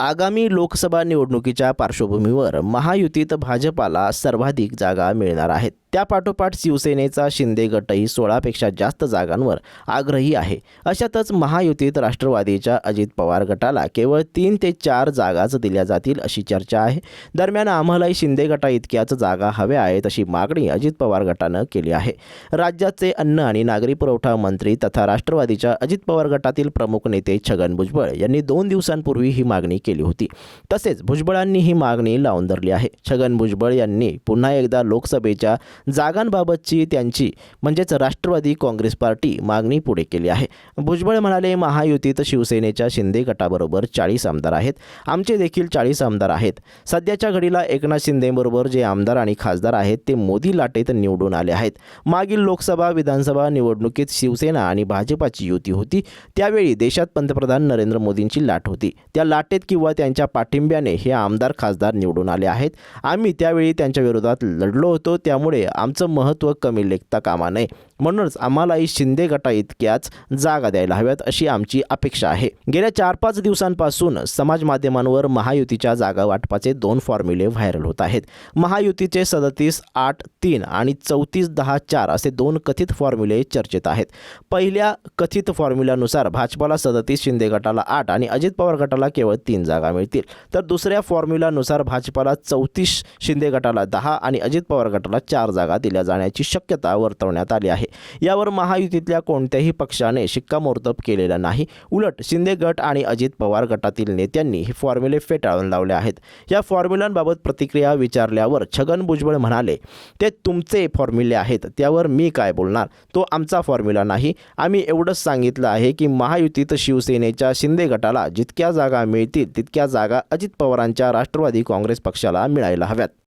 आगामी लोकसभा निवडणुकीच्या पार्श्वभूमीवर महायुतीत भाजपाला सर्वाधिक जागा मिळणार आहेत. त्यापाठोपाठ शिवसेनेचा शिंदे गटही सोळापेक्षा जास्त जागांवर आग्रही आहे. अशातच महायुतीत राष्ट्रवादीच्या अजित पवार गटाला केवळ तीन ते चार जागाच दिल्या जातील अशी चर्चा आहे. दरम्यान आम्हालाही शिंदे गटा इतक्याच जागा हव्या आहेत अशी मागणी अजित पवार गटानं केली आहे. राज्याचे अन्न आणि नागरी पुरवठा मंत्री तथा राष्ट्रवादीच्या अजित पवार गटातील प्रमुख नेते छगन भुजबळ यांनी दोन दिवसांपूर्वी ही मागणी केली होती. तसेच भुजबळांनी ही मागणी लावून धरली आहे. छगन भुजबळ यांनी पुन्हा एकदा लोकसभेच्या जागांबाबतची त्यांची म्हणजेच राष्ट्रवादी काँग्रेस पार्टी मागणी पुढे केली आहे. भुजबळ म्हणाले महायुतीत शिवसेनेच्या शिंदे गटाबरोबर चाळीस आमदार आहेत. आमचे देखील चाळीस आमदार आहेत. सध्याच्या घडीला एकनाथ शिंदेबरोबर जे आमदार आणि खासदार आहेत ते मोदी लाटेत निवडून आले आहेत. मागील लोकसभा विधानसभा निवडणुकीत शिवसेना आणि भाजपाची युती होती. त्यावेळी देशात पंतप्रधान नरेंद्र मोदींची लाट होती. त्या लाटेत किंवा त्यांच्या पाठिंब्याने हे आमदार खासदार निवडून आले आहेत. आम्ही त्यावेळी त्यांच्या विरोधात लढलो होतो. त्यामुळे आमचं महत्त्व कमी लेखता कामा नये. म्हणूनच आम्हालाही शिंदे गटा इतक्याच जागा द्यायला हव्यात अशी आमची अपेक्षा आहे. गेल्या चार पाच दिवसांपासून समाज माध्यमांवर महायुतीच्या जागा वाटपाचे दोन फॉर्म्युले व्हायरल होत आहेत. महायुतीचे सदतीस आठ तीन आणि चौतीस दहा चार असे दोन कथित फॉर्म्युले चर्चेत आहेत. पहिल्या कथित फॉर्म्युल्यानुसार भाजपाला सदतीस शिंदे गटाला आठ आणि अजित पवार गटाला केवळ तीन जागा मिळतील. तर दुसऱ्या फॉर्म्युल्यानुसार भाजपाला चौतीस शिंदे गटाला दहा आणि अजित पवार गटाला चार जागा दिल्या जाण्याची शक्यता वर्तवण्यात आली आहे. आहे यावर महायुतीतल्या कोणत्याही पक्षाने शिक्कामोर्तब केलेला नाही. उलट शिंदे गट आणि अजित पवार गटातील नेत्यांनी हे फॉर्म्युले फेटाळून लावले आहेत. या फॉर्म्युलांबाबत प्रतिक्रिया विचारल्यावर छगन भुजबळ म्हणाले ते तुमचे फॉर्म्युले आहेत त्यावर मी काय बोलणार? तो आमचा फॉर्म्युला नाही. आम्ही एवढंच सांगितलं आहे की महायुतीत शिवसेनेच्या शिंदे गटाला जितक्या जागा मिळतील तितक्या जागा अजित पवारांच्या राष्ट्रवादी काँग्रेस पक्षाला मिळायला हव्यात.